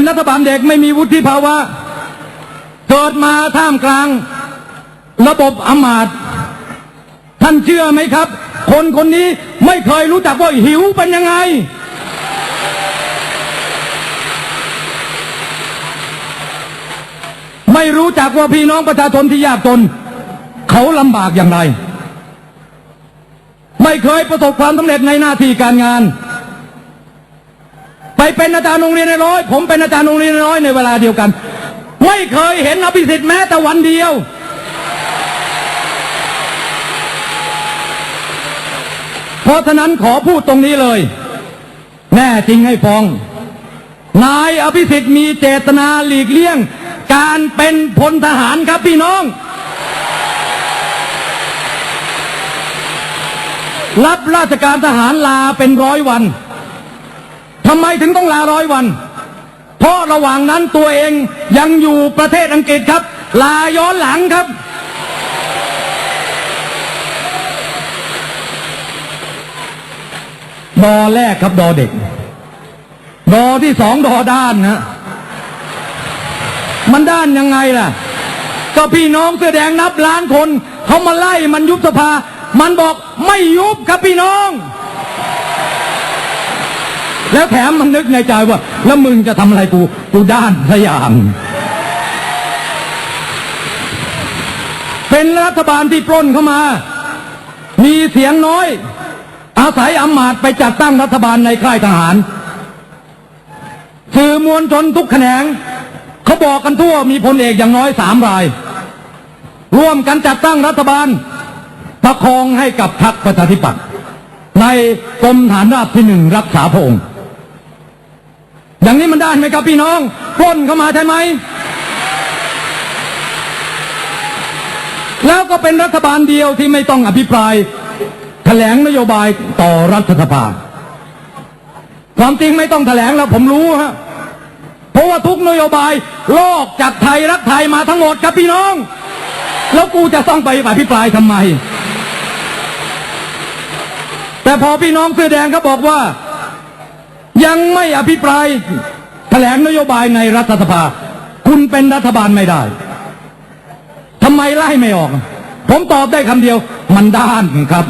เป็นรัฐบาลเด็กไม่มีวุฒิภาวะ เกิดมาท่ามกลาง ระบบอำมาตย์ท่านเชื่อไหมครับ คนคนนี้ไม่เคยรู้จักว่าหิวเป็นยังไง ไม่รู้จักว่าพี่น้องประชาชนที่ยากจนเขาลำบากอย่างไร ไม่เคยประสบความสำเร็จในหน้าที่การงาน ไปเป็นอาจารย์โรงเรียนในร้อย ผมเป็นอาจารย์โรงเรียนในร้อยในเวลาเดียวกัน ไม่เคยเห็นอภิสิทธิ์แม้แต่วันเดียว เพราะฉะนั้นขอพูดตรงนี้เลย แน่จริงให้ฟ้อง นายอภิสิทธิ์มีเจตนาหลีกเลี่ยง การเป็นพลทหารครับพี่น้องรับราชการทหารลาเป็นร้อยวัน ทำไมถึงต้องลาร้อยวัน เพราะระหว่างนั้นตัวเองยังอยู่ประเทศอังกฤษครับ ลาย้อนหลังครับ ดอแรกครับดอเด็ก ดอที่สองดอด้านนะมันด้านยังไงล่ะ ก็พี่น้องเสื้อแดงนับล้านคน เขามาไล่มันยุบสภา มันบอกไม่ยุบครับพี่น้อง แล้วแถมมันนึกในใจว่า แล้วมึงจะทำอะไรกูกูด้านสยาม เป็นรัฐบาลที่ปล้นเข้ามา มีเสียงน้อย อาศัยอำมาตย์ไปจัดตั้งรัฐบาลในค่ายทหารสื่อมวลชนทุกแขนงเขาบอกกันทั่วมีพลเอกอย่างน้อยสามราย ร่วมกันจัดตั้งรัฐบาล ประคองให้กับพรรคประชาธิปัตย์ในกรมฐานราบที่หนึ่งรักษาพระองค์ อย่างนี้มันได้ไหมครับพี่น้องปล้นเข้ามาใช่ไหม แล้วก็เป็นรัฐบาลเดียวที่ไม่ต้องอภิปรายแถลงนโยบายต่อรัฐสภา ความจริงไม่ต้องแถลงแล้วผมรู้ฮะเพราะว่าทุกนโยบายลอกจากไทยรักไทยมาทั้งหมดครับพี่น้อง แล้วกูจะต้องไปอภิปรายทำไม แต่พอพี่น้องเสื้อแดงเขาบอกว่า ยังไม่อภิปรายแถลงนโยบายในรัฐสภา คุณเป็นรัฐบาลไม่ได้ทำไมไล่ไม่ออก ผมตอบได้คำเดียว มันด้านครับ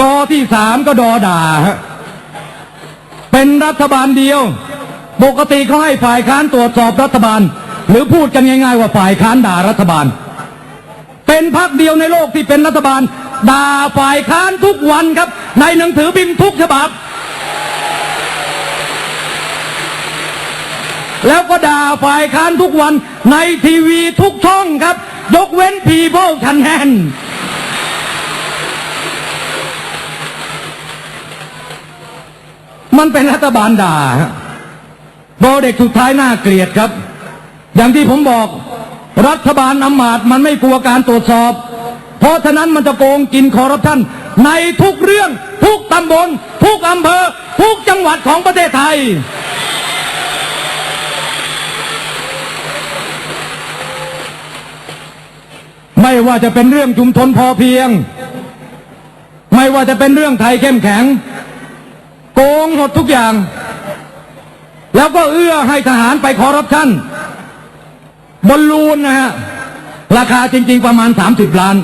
ดอที่สามก็ดอด่าฮะเป็นรัฐบาลเดียว ปกติเขาให้ฝ่ายค้านตรวจสอบรัฐบาล หรือพูดกันง่ายๆว่าฝ่ายค้านด่ารัฐบาล เป็นพักเดียวในโลกที่เป็นรัฐบาล ด่าฝ่ายค้านทุกวันครับ ในหนังสือพิมพ์ทุกฉบับ แล้วก็ด่าฝ่ายค้านทุกวันในทีวีทุกช่องครับ ยกเว้น People Channel มันเป็นรัฐบาลด่าโดเด็กสุดท้ายน่าเกลียดครับ อย่างที่ผมบอก รัฐบาลอำมาตย์มันไม่กลัวการตรวจสอบ เพราะฉะนั้นมันจะโกงกินคอร์รัปชันในทุกเรื่องทุกตำบล ทุกอำเภอ ทุกจังหวัดของประเทศไทย ไม่ว่าจะเป็นเรื่องชุมชนพอเพียง ไม่ว่าจะเป็นเรื่องไทยเข้มแข็ง โกงหมดทุกอย่าง แล้วก็เอื้อให้ทหารไปคอร์รัปชันบอลลูนนะฮะราคาจริง ๆ ประมาณ 30 ล้าน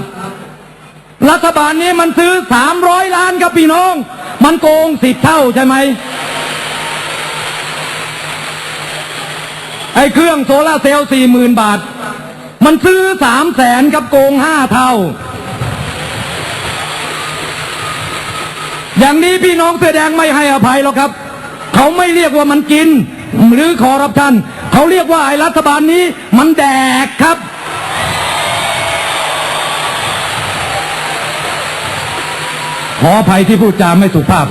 รัฐบาลนี้มันซื้อ300ล้านครับพี่น้อง มันโกงสิบเท่าใช่ไหมไอ้เครื่องโซลาเซลล์สี่หมื่นบาท มันซื้อสามแสนกับโกงห้าเท่า อย่างนี้พี่น้องเสื้อแดงไม่ให้อภัยหรอกครับ เขาไม่เรียกว่ามันกิน หรือคอร์รัปชันเขาเรียกว่าไอ้รัฐบาลนี้มันแดกครับ ออภัยที่พูดจาไม่สุภาพ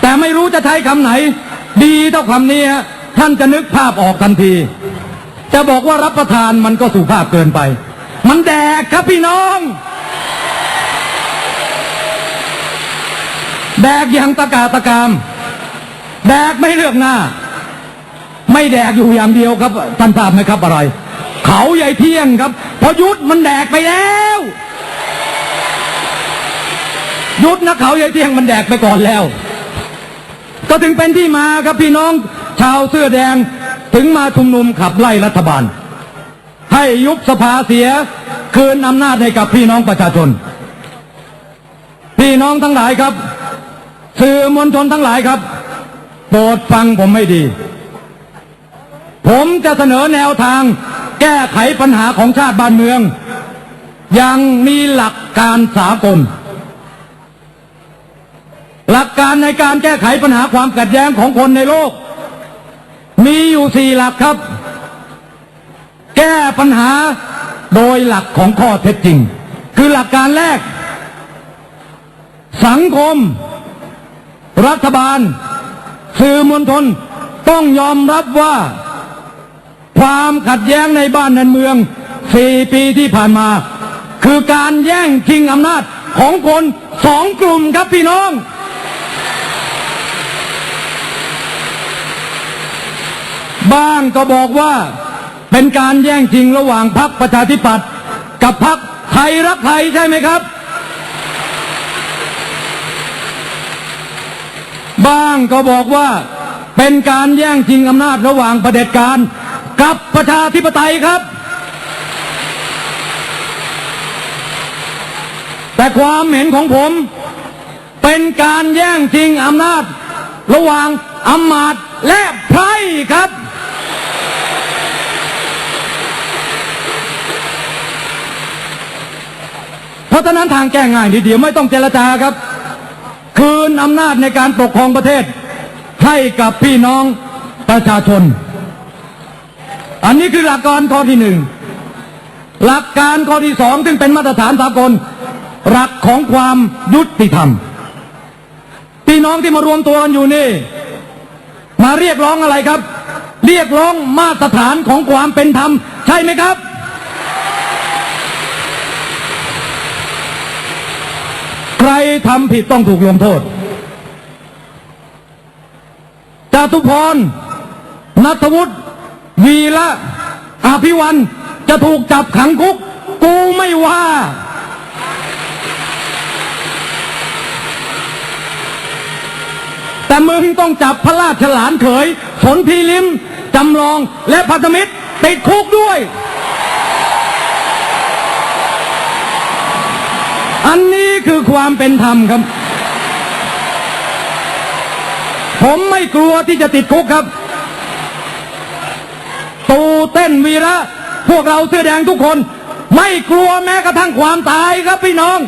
แต่ไม่รู้จะใช้คำไหน ดีเท่าคำนี้ท่านจะนึกภาพออกทันที จะบอกว่ารับประทานมันก็สุภาพเกินไป มันแดกครับพี่น้อง แดกอย่างตะกาตะกาม แดกไม่เลือกหน้า ไม่แดกอยู่อย่างเดียวครับท่านทราบไหมครับอะไร เขาใหญ่เที่ยงครับพอยุทธมันแดกไปแล้ว ยุดนักเขายายเที่ยงมันแดกไปก่อนแล้ว ก็ถึงเป็นที่มาครับพี่น้อง ชาวเสื้อแดงถึงมาชุมนุมขับไล่รัฐบาล ให้ยุบสภาเสียคืนอำนาจให้กับพี่น้องประชาชน พี่น้องทั้งหลายครับ สื่อมวลชนทั้งหลายครับ โปรดฟังผมให้ดี ผมจะเสนอแนวทางแก้ไขปัญหาของชาติบ้านเมืองย่างมีหลักการสากล หลักการในการแก้ไขปัญหาความขัดแย้งของคนในโลก มีอยู่สี่หลักครับ แก้ปัญหาโดยหลักของข้อเท็จจริง คือหลักการแรก สังคม รัฐบาล สื่อมวลชนต้องยอมรับว่า ความขัดแย้งในบ้านในเมืองสี่ปีที่ผ่านมา คือการแย่งชิงอำนาจของคนสองกลุ่มครับพี่น้อง บ้างก็บอกว่า เป็นการแย่งชิงระหว่างพรรคประชาธิปัตย์กับพรรคไทยรักไทยใช่ไหมครับ บ้างก็บอกว่า เป็นการแย่งชิงอำนาจระหว่างประเผด็จการกับประชาธิปไตยครับ แต่ความเห็นของผม เป็นการแย่งชิงอำนาจระหว่างอำมาตย์และไพร่ครับ เพราะฉะนั้นทางแก้ง่ายนิดเดียวไม่ต้องเจรจาครับ คืนอำนาจในการปกครองประเทศ ให้กับพี่น้องประชาชน อันนี้คือหลักการข้อที่หนึ่งหลักการข้อที่สองซึ่งเป็นมาตรฐานสากลหลักของความยุติธรรมพี่น้องที่มารวมตัวกันอยู่นี่ มาเรียกร้องอะไรครับ เรียกร้องมาตรฐานของความเป็นธรรม ใช่ไหมครับ ใคร ทำผิดต้องถูกลงโทษจตุพรนัทวุฒิวีละอภิวันจะถูกจับขังคุก กูไม่ว่า แต่มึงต้องจับพระราชหลานเขยสนพีลิมจำลองและพันธมิตรติดคุกด้วย อันนี้คือความเป็นธรรมครับ ผมไม่กลัวที่จะติดคุกครับ ตูเต้นวีระ พวกเราเสื้อแดงทุกคน ไม่กลัวแม้กระทั่งความตายครับพี่น้อง